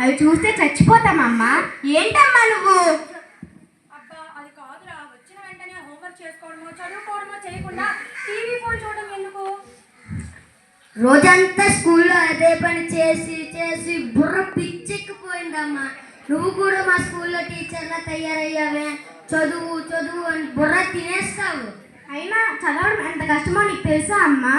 అవి చూస్తే చచ్చిపోతామమ్మా. ఏంటమ్మా నువ్వు? అబ్బా అది కాదురా. వచ్చిన వెంటనే హోంవర్క్ చేసుకోవడమో చదువుకోవడమో చేయకుండా టీవీ ఫోన్ చూడడం ఎందుకు? రోజంతా స్కూల్లో అదే పని చేసి చేసి బుర్ర పిచ్చెక్కిపోయిందమ్మా. నువ్వు కూడా మా స్కూల్లో టీచర్లా తయారయ్యావే. చదువు చదువు అని బుర్ర తినేస్తావు. అయినా చదవడం ఎంత కష్టమో నీకు తెలుసా అమ్మా?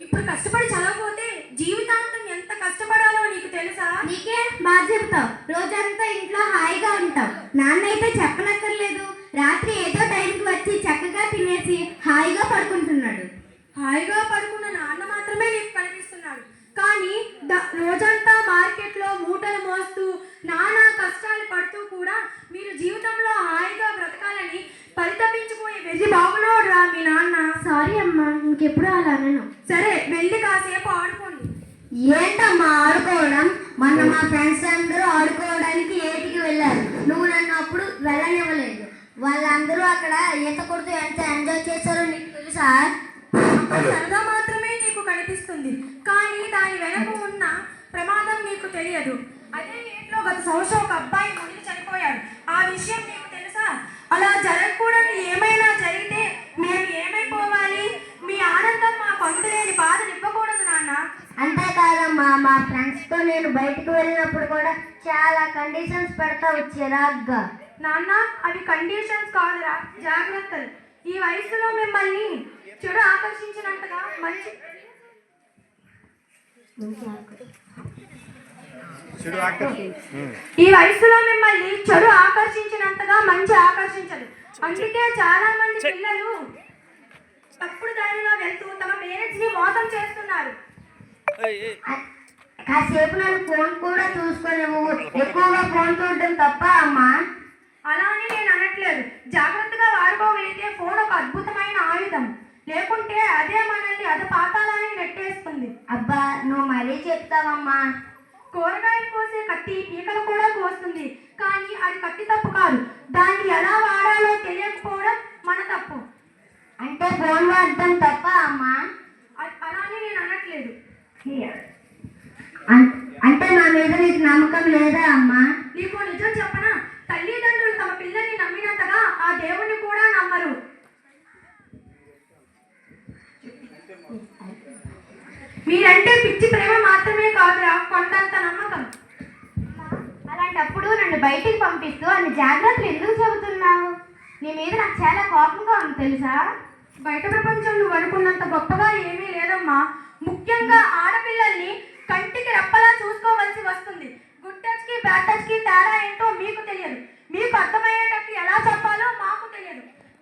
ఇప్పుడు కష్టపడి చదవకపోతే జీవితాంతం ఎంత కష్టపడాలో నీకు తెలుసా? నీకే బాగా చెప్తావు. రోజంతా ఇంట్లో హాయిగా ఉంటావు. నాన్న అయితే చెప్పనక్కర్లేదు. రాత్రి ఏదో టైంకి వచ్చి చక్కగా తినేసి హాయిగా పడుకుంటున్నాడు. హాయిగా పడుకున్న నాన్న మాత్రమే నీకు కనిపిస్తున్నాడు. కానీ ద- రోజంతా మార్కెట్లో మూటలు మోస్తూ నానా కష్టాలు పడుతూ కూడా మీరు జీవితంలో హాయిగా బ్రతకాలని పరితపించిపోయే వెర్రి బాబులో రా మీ నాన్న. సారీ అమ్మా ఇంకెప్పుడు అలా అనను. సరే వెళ్ళి కాసేపు ఆడుకోండి. ఏంటమ్మా ఆడుకోవడం? మొన్న మా ఫ్రెండ్స్ అందరూ ఆడుకోవడానికి ఏటికి వెళ్ళారు. నువ్వు నన్ను అప్పుడు వెళ్ళనివ్వలేదు. వాళ్ళందరూ అక్కడ ఈత కొడుతూ ఎంత ఎంజాయ్ చేశారో నీకు తెలుసా? సరదా మాత్రమే నీకు కనిపిస్తుంది. కానీ దాని వెనక ఉన్న ప్రమాదం నీకు తెలియదు. అదే ఇంట్లో గత సంవత్సరం ఒక అబ్బాయి మునిగి చనిపోయాడు. ఆ విషయం నీకు తెలుసా? అలా జరగకూడదు ఏమైనా జరిగితే మేము ఏమైపోవాలి? మీ ఆనందం మా పంతులేని బాధ ఇవ్వకూడదు నాన్న. అంతేకాదమ్మా మా ఫ్రెండ్స్తో నేను బయటకు వెళ్ళినప్పుడు కూడా చాలా కండిషన్స్ పెడతావు చిరాగ్గా నాన్న అవి కండిషన్స్ కాదురా జాగ్రత్తలు. ఈ వయసులో మిమ్మల్ని చెడు ఆకర్షించినంతగా మంచి ఈ వయసులో మిమ్మల్ని చెడు ఆకర్షించినంతగా మంచి ఆకర్షించదు. అందుకే చాలా మంది పిల్లలు తప్పుడు దారిలో వెళ్తూ తమ పేరెంట్స్ని మోసం చేస్తున్నారు. కాసేపు నన్ను ఫోన్ కూడా చూసుకోలేము ఎక్కువగా ఫోన్ చూడడం తప్ప అమ్మా అలా అని నేను అనట్లేదు జాగ్రత్తగా వాడుకోగలిగితే ఫోన్ ఒక అద్భుతమైన ఆయుధం లేకుంటే అదే మనల్ని అది పాతాలని నెట్టేస్తుంది అబ్బా నువ్వు మరీ చెప్తావమ్మా కూరగాయలు కోసే కత్తి పీకలు కూడా కోస్తుంది కానీ అది కత్తి తప్పు కాదు దాన్ని ఎలా వాడాలో తెలియకపోవడం మన తప్పు అంటే ఫోన్ వాడటం తప్ప అమ్మా అ- అలా అని నేను అనట్లేదు అంటే నా మీద నీకు నమ్మకం లేదా అమ్మా? నీకు నిజం చెప్పనా? తల్లిదండ్రులు తమ పిల్లల్ని నమ్మినంతగా ఆ దేవుణ్ణి కూడా నమ్మరు. మీరంటే పిచ్చి ప్రేమ మాత్రమే కాదురా కొండంత నమ్మకం. అలాంటప్పుడు నన్ను బయటికి పంపిస్తూ అన్ని జాగ్రత్తలు ఎందుకు చెబుతున్నావు? నీ మీద నాకు చాలా కోపంగా ఉంది తెలుసా? బయట ప్రపంచం నువ్వు అనుకున్నంత గొప్పగా ఏమీ లేదమ్మా. ముఖ్యంగా ఆడపిల్లల్ని కంటికి రెప్పలా చూసుకోవాల్సి వస్తుంది. గుడ్ టచ్కి బ్యాడ్ టచ్కి తేడా ఏంటో మీకు తెలియదు. మీకు అర్థమయ్యేటట్టు ఎలా చెప్పాలో మాకు తెలియదు.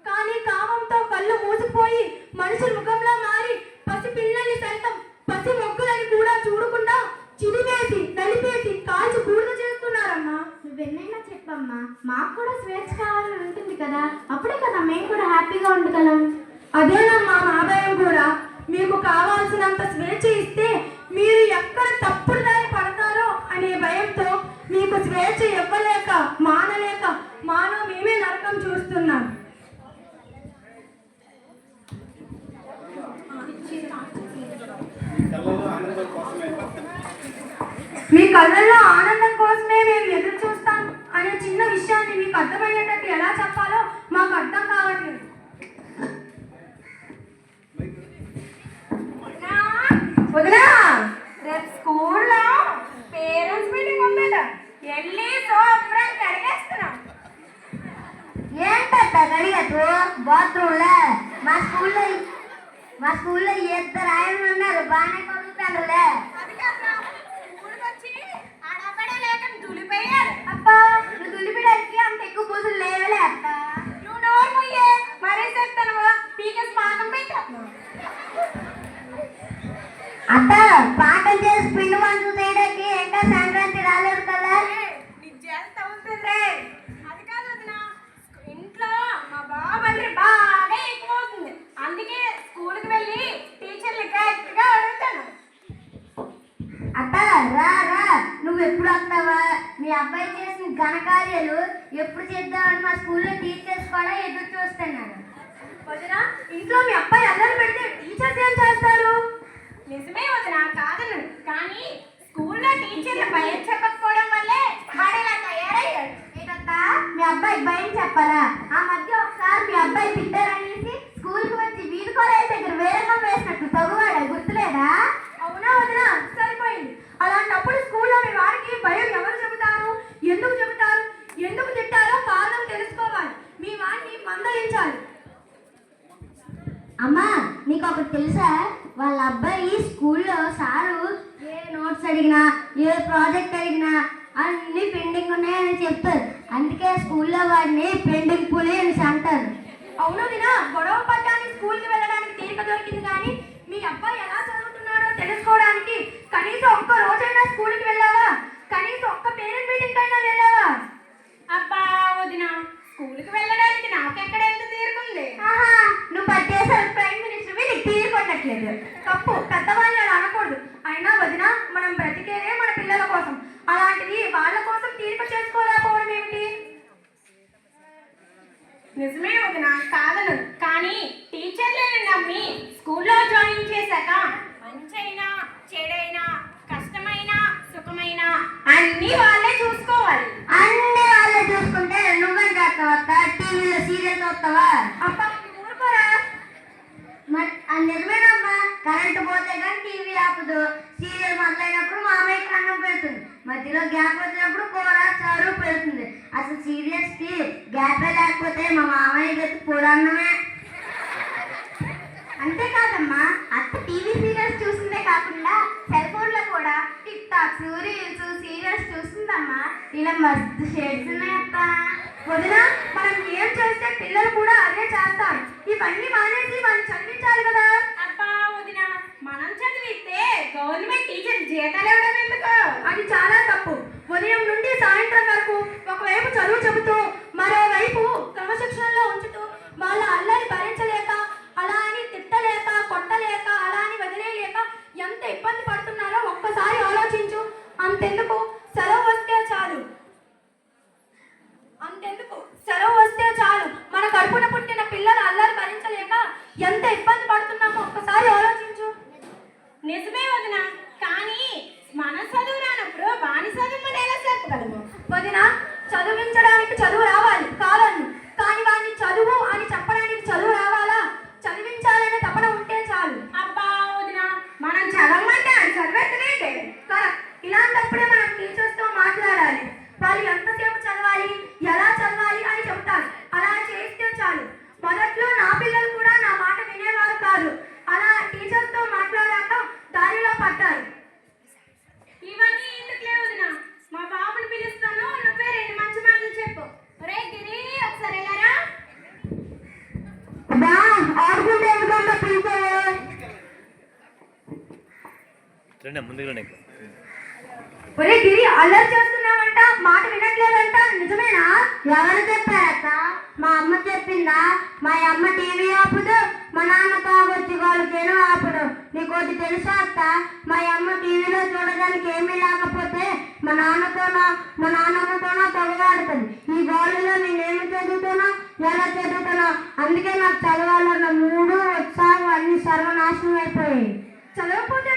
కానీ కామంతో కళ్ళు మూసుకుపోయి మనుషుల ముఖంలో మారి పసి పిల్లల్ని సైతం పసి మొగ్గులని కూడా చూడకుండా చిరివేసి నలిపేసి కాల్చి బూడిద చేస్తున్నారమ్మా. నువ్వెన్నైనా చెప్పమ్మా. మాకు కూడా స్వేచ్ఛ కావాలని ఉంటుంది కదా. అప్పుడే కదా మేము కూడా హ్యాపీగా ఉండగలం. అదేనమ్మా మా భయం కూడా. మీకు కావాల్సినంత స్వేచ్ఛ ఇస్తే మీరు ఎక్కడ తప్పుడు దారి పడతారో అనే భయంతో మీకు స్వేచ్ఛ ఇవ్వలేక మానలేక మానవ మేమే నరకం చూస్తున్నాం. మీ కళ్ళల్లో ఆనందం కోసమే మేము ఎదురు చూస్తాం అనే చిన్న విషయాన్ని మీకు అర్థమయ్యేటట్టు ఎలా చెప్పాలో మాకు అర్థం కావట్లేదు. వదినా రేపు స్కూల్లో పేరెంట్స్ మీటింగ్ ఉందట వెళ్ళి శుభ్రం కడిగేస్తున్నాం ఏంటంట గడిగట్టు బాత్రూంలో మా స్కూల్లో మా స్కూల్లో ఇద్దరు ఆయన ఉన్నారు బాగానే కొడుకుతారులే అబ్బా ఘనకార్యాలు ఎప్పుడు చేద్దామని మా స్కూల్లో టీచర్స్ కూడా ఎదురు చూస్తున్నాను వదిన ఇంట్లో మీ అబ్బాయి అల్లరి పెడితే టీచర్స్ ఏం చేస్తారు? నిజమే వదిన కాదను కానీ స్కూల్లో టీచర్ భయం చెప్పకపోవడం వల్లే వాడేలా తయారయ్యాడు. ఏంటంతా మీ అబ్బాయి భయం చెప్పాలా? ఆ మధ్య ఒకసారి మీ అబ్బాయి తిట్టారా అమ్మా నీకు ఒకటి తెలుసా? వాళ్ళ అబ్బాయి స్కూల్లో సారు ఏ నోట్స్ అడిగినా ఏ ప్రాజెక్ట్ అడిగినా అన్ని పెండింగ్ ఉన్నాయని చెప్తారు. అందుకే స్కూల్లో వాడిని పెండింగ్ పులి అని అంటారు. అవును దినా గొడవ పడ్డానికి స్కూల్కి వెళ్ళడానికి తీరిక దొరికింది కానీ మీ అబ్బాయి ఎలా చదువుతున్నాడో తెలుసుకోవడానికి కనీసం ఒక్క రోజైనా స్కూల్కి వెళ్ళావా? కనీసం ఒక్క పేరెంట్ మీటింగ్ అయినా వెళ్ళావా? అబ్బా వదిన స్కూల్కి వెళ్ళడానికి నాకెక్కడ ఎంత తీరుకుంది ఆహా నువ్వు పట్టేసరి ప్రైమ్ మినిస్టర్ నీకు తీరుకొనట్లేదు తప్పు పెద్దవాళ్ళు అలా అనకూడదు. అయినా వదిన మనం బ్రతికేదే మన పిల్లల కోసం. అలాంటిది వాళ్ళ కోసం తీరిక చేసుకోలేకపోవడం ఏమిటి? నిజమే వదిన కాదను కానీ టీచర్లను నమ్మి స్కూల్లో జాయిన్ చేశాక మంచైనా చెడైనా కష్టమైనా సుఖమైనా అన్నీ వాళ్ళే చూసుకోవాలి. అన్ని వాళ్ళే చూసుకుంటే నువ్వేం చేస్తావా టీవీలో సీరియల్ చూస్తావా? అబ్బా ఊరుకోరా? మరి అది టీవీ సీరియల్ మొదలైనప్పుడు మామయ్య అన్నం పెడుతుంది. మధ్యలో గ్యాప్ వచ్చినప్పుడు కూర చారు పెడుతుంది. అసలు సీరియల్స్కి గ్యాపే లేకపోతే మా మామయ్య గతి పూరన్నమే అంతేకాదమ్మా అత్త టీవీ సీరియల్స్ చూసిందే కాకుండా సెల్ ఫోన్లో కూడా టిక్ టాక్స్ రీల్స్ సీరియల్స్ చూస్తుందమ్మా. ఇలా మస్తు షేడ్స్ ఉన్నాయి వదిన మనం ఏం చేస్తే పిల్లలు కూడా అదే చేస్తారు ఇవన్నీ మానేసి మనం చదివించాలి కదా. అబ్బా మనం చదివితే గవర్నమెంట్ టీచర్ జీతాలు ఇవ్వడం ఎందుకు? అది చాలా తప్పు. ఉదయం నుండి సాయంత్రం వరకు ఒక చదువు చెబుతూ మరోవైపు క్రమశిక్షణలో ఉంచుతూ వాళ్ళ అల్లరి భరించలేక అలా అని తిట్టలేక కొట్టలేక అలా అని వదిలేయలేక ఎంత ఇబ్బంది పడుతున్నారో ఒక్కసారి ఆలోచించు అంతెందుకు సెలవు వస్తే చాలు అంతెందుకు సెలవు వస్తే చాలు మన కడుపున పుట్టిన పిల్లల అల్లరి భరించలేక ఎంత ఇబ్బంది పడుతున్నామో ఒక్కసారి ఆలోచించు నిజమే వదిన కానీ మన చదువు రానప్పుడు వాని చదువు ఎలా చెప్పగలము వదిన చదివించడానికి చదువు రావాలి కాదన్ను కానీ వాడిని చదువు అని చెప్పడానికి చదువు రావాలా చదివించాలనే తపన ఉంటే చాలు అబ్బా వదిన మనం చదవమంటే అది చదివేత్తలేదే కరెక్ట్ ఇలాంటప్పుడే మనం టీచర్స్తో మాట్లాడాలి వాళ్ళు ఎంతసేపు చదవాలి ఎలా చదవాలి అని చెప్తారు అలా చేస్తే చాలు మొదట్లో నా పిల్లలు కూడా నా మాట వినేవారు కాదు అలా టీచర్స్తో మాట్లాడాక దారిలో పడ్డారు ఇవన్నీ ఎందుకులే వదిన మా బాబుని పిలుస్తాను నువ్వే రెండు మంచి మాటలు చెప్పు ఒరే గిరి ఒకసారి వెళ్ళారా బా ఆడుకుంటే ఎందుకంటే పిలిచావు రండి ముందుకు రండి ఒరే గిరి అల్లరి చేస్తున్నావంట మాట వినట్లేదంట నిజమేనా? ఎవరు చెప్పారక్క మా అమ్మ చెప్పిందా? మా అమ్మ టీవీ ఆపుదు మా నాన్న తాగొచ్చి వాళ్ళు చేయడం ఆపుడు నీకోటి తెలుసా అక్క మా అమ్మ టీవీలో చూడడానికి ఏమీ లేకపోతే మా నాన్నతోనో మా నాన్నమ్మతోనో తొలగాడుతుంది ఈ గోడలో నేనేమి చదువుతానో ఎలా చదువుతానో అందుకే నాకు చదవాలన్న మూడు ఉత్సాహం అన్ని సర్వనాశనం అయిపోయాయి. చదవకపోతే